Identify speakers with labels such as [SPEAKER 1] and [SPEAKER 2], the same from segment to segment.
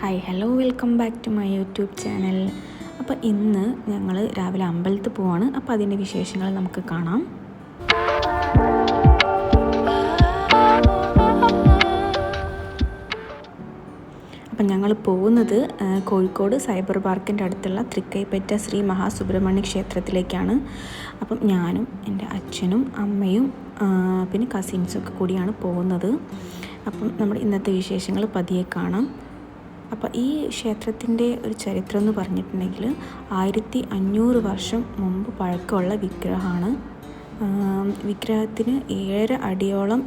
[SPEAKER 1] Hi hello welcome back to my YouTube channel അപ്പോൾ ഇന്ന് ഞങ്ങൾ രാവിലെ അമ്പലത്തിൽ പോവാണ്. അപ്പോൾ അതിന്റെ വിശേഷങ്ങൾ നമുക്ക് കാണാം. അപ്പം ഞങ്ങൾ പോകുന്നത് കോഴിക്കോട് സൈബർ പാർക്കിന്റെ അടുത്തുള്ള തൃക്കൈപ്പറ്റ ശ്രീ മഹാസുബ്രഹ്മണ്യ ക്ഷേത്രത്തിലേക്കാണ്. അപ്പം ഞാനും എന്റെ അച്ഛനും അമ്മയും പിന്നെ കസിൻസും ഒക്കെ കൂടിയാണ് പോകുന്നത്. അപ്പം നമ്മുടെ ഇന്നത്തെ വിശേഷങ്ങൾ പതിയെ കാണാം. അപ്പോൾ ഈ ക്ഷേത്രത്തിന്റെ ഒരു ചരിത്രം എന്ന് പറഞ്ഞിട്ടുണ്ടെങ്കിൽ ആയിരത്തി അഞ്ഞൂറ് വർഷം മുമ്പ് പഴക്കമുള്ള വിഗ്രഹമാണ്. വിഗ്രഹത്തിന് ഏഴര അടിയോളം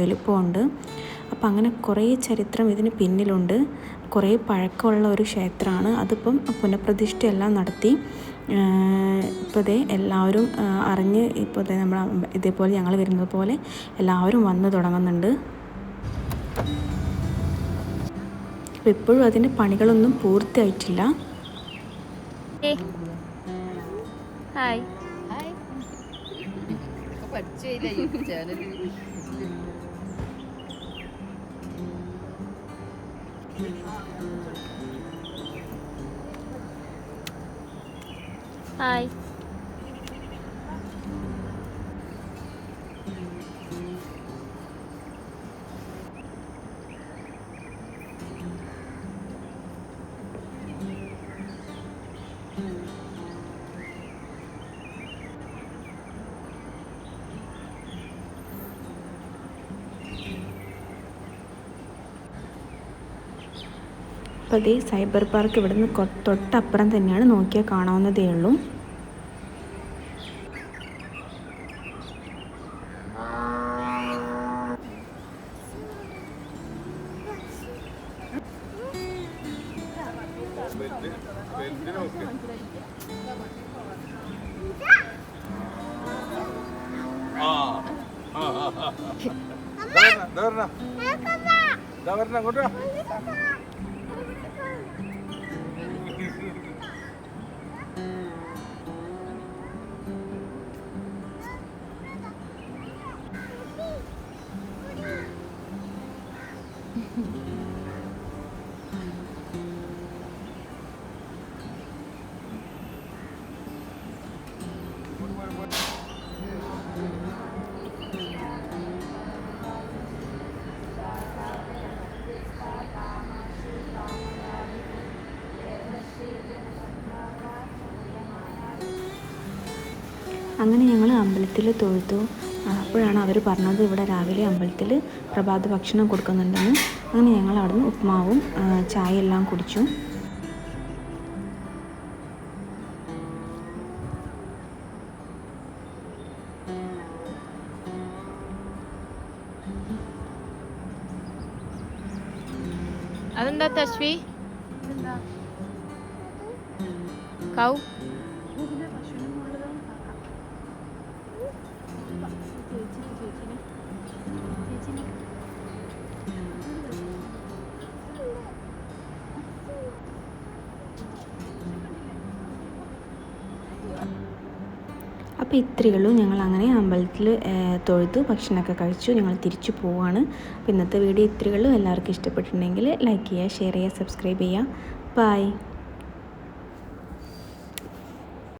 [SPEAKER 1] വലുപ്പമുണ്ട്. അപ്പം അങ്ങനെ കുറേ ചരിത്രം ഇതിന് പിന്നിലുണ്ട്. കുറേ പഴക്കമുള്ള ഒരു ക്ഷേത്രമാണ്. അതിപ്പം പുനഃപ്രതിഷ്ഠയെല്ലാം നടത്തി. ഇപ്പോൾ എല്ലാവരും അറിഞ്ഞ് ഇപ്പോൾ നമ്മൾ ഇതേപോലെ ഞങ്ങൾ വരുന്നത് പോലെ എല്ലാവരും വന്ന് തുടങ്ങുന്നുണ്ട്. അപ്പോൾ ഇപ്പോഴും അതിന്റെ പണികളൊന്നും പൂർത്തിയായിട്ടില്ല.
[SPEAKER 2] ഹായ്. ഹായ്.
[SPEAKER 1] അപ്പോൾ അതേ സൈബർ പാർക്ക് ഇവിടുന്ന് തൊട്ടപ്പുറം തന്നെയാണ് നോക്കിയാൽ കാണാവുന്നതേ ഉള്ളൂ.
[SPEAKER 3] അങ്ങോട്ട്
[SPEAKER 1] അങ്ങനെ ഞങ്ങൾ അമ്പലത്തിൽ തൊഴുതു. അപ്പോഴാണ് അവർ പറഞ്ഞത് ഇവിടെ രാവിലെ അമ്പലത്തിൽ പ്രഭാത ഭക്ഷണം കൊടുക്കുന്നുണ്ടെന്ന്. അങ്ങനെ ഞങ്ങൾ അവിടുന്ന് ഉപ്മാവും ചായ എല്ലാം കുടിച്ചു.
[SPEAKER 2] അതെന്താ തശ്വി? കൗ
[SPEAKER 1] അപ്പോൾ ഇത്രയേ ഉള്ളൂ. ഞങ്ങൾ അങ്ങനെ അമ്പലത്തിൽ തൊഴുതു ഭക്ഷണമൊക്കെ കഴിച്ചു ഞങ്ങൾ തിരിച്ചു പോവാണ്. അപ്പോൾ ഇന്നത്തെ വീഡിയോ ഇത്രയേ ഉള്ളൂ. എല്ലാവർക്കും ഇഷ്ടപ്പെട്ടിട്ടുണ്ടെങ്കിൽ ലൈക്ക് ചെയ്യുക ഷെയർ ചെയ്യുക സബ്സ്ക്രൈബ് ചെയ്യുക. ബൈ